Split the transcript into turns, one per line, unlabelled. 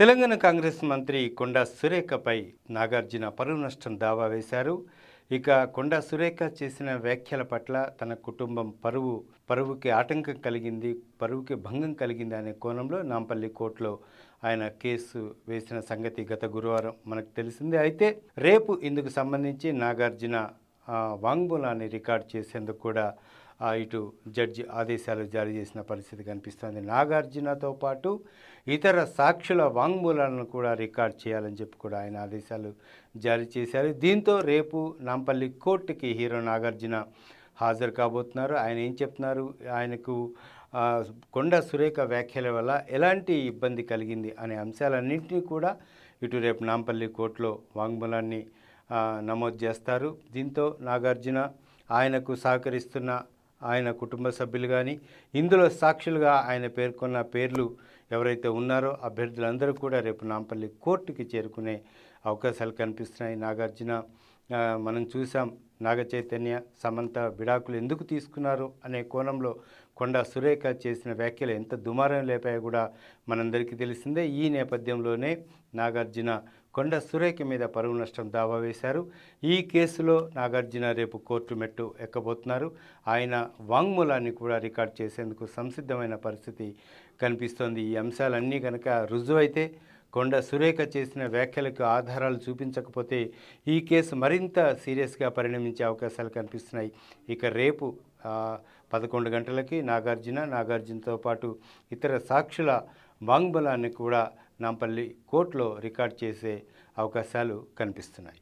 తెలంగాణ కాంగ్రెస్ మంత్రి కొండా సురేఖపై నాగార్జున పరువు నష్టం దావా వేశారు. ఇక కొండా సురేఖ చేసిన వ్యాఖ్యల పట్ల తన కుటుంబం పరువు పరువుకి ఆటంకం కలిగింది పరువుకి భంగం కలిగింది అనే కోణంలో నాంపల్లి కోర్టులో ఆయన కేసు వేసిన సంగతి గత గురువారం మనకు తెలిసింది. అయితే రేపు ఇందుకు సంబంధించి నాగార్జున వాంగ్మూలాన్ని రికార్డ్ చేసేందుకు కూడా ఇటు జడ్జి ఆదేశాలు జారీ చేసిన పరిస్థితి కనిపిస్తోంది. నాగార్జునతో పాటు ఇతర సాక్షుల వాంగ్మూలాలను కూడా రికార్డ్ చేయాలని చెప్పి కూడా ఆయన ఆదేశాలు జారీ చేశారు. దీంతో రేపు నాంపల్లి కోర్టుకి హీరో నాగార్జున హాజరు కాబోతున్నారు. ఆయన ఏం చెప్తున్నారు? ఆయనకు కొండ సురేఖ వ్యాఖ్యల వల్ల ఎలాంటి ఇబ్బంది కలిగింది అనే అంశాలన్నింటినీ కూడా ఇటు రేపు నాంపల్లి కోర్టులో వాంగ్మూలాన్ని నమోదు చేస్తారు. దీంతో నాగార్జున ఆయనకు సహకరిస్తున్న ఆయన కుటుంబ సభ్యులు కానీ ఇందులో సాక్షులుగా ఆయన పేర్కొన్న పేర్లు ఎవరైతే ఉన్నారో అభ్యర్థులందరూ కూడా రేపు నాంపల్లి కోర్టుకి చేరుకునే అవకాశాలు కనిపిస్తున్నాయి. నాగార్జున మనం చూసాం నాగ చైతన్య సమంత విడాకులు ఎందుకు తీసుకున్నారు అనే కోణంలో కొండ సురేఖ చేసిన వ్యాఖ్యలు ఎంత దుమారం లేపాయో కూడా మనందరికీ తెలిసిందే. ఈ నేపథ్యంలోనే నాగార్జున కొండ సురేఖ మీద పరువు నష్టం దావా వేశారు. ఈ కేసులో నాగార్జున రేపు కోర్టు మెట్టు ఎక్కబోతున్నారు. ఆయన వాంగ్మూలాన్ని కూడా రికార్డ్ చేసేందుకు సంసిద్ధమైన పరిస్థితి కనిపిస్తోంది. ఈ అంశాలన్నీ కనుక రుజువైతే కొండ సురేఖ చేసిన వ్యాఖ్యలకు ఆధారాలు చూపించకపోతే ఈ కేసు మరింత సీరియస్గా పరిణమించే అవకాశాలు కనిపిస్తున్నాయి. ఇక రేపు పదకొండు గంటలకి నాగార్జున నాగార్జునతో పాటు ఇతర సాక్షుల వాంగ్బలాన్ని కూడా నాంపల్లి కోర్టులో రికార్డ్ చేసే అవకాశాలు కనిపిస్తున్నాయి.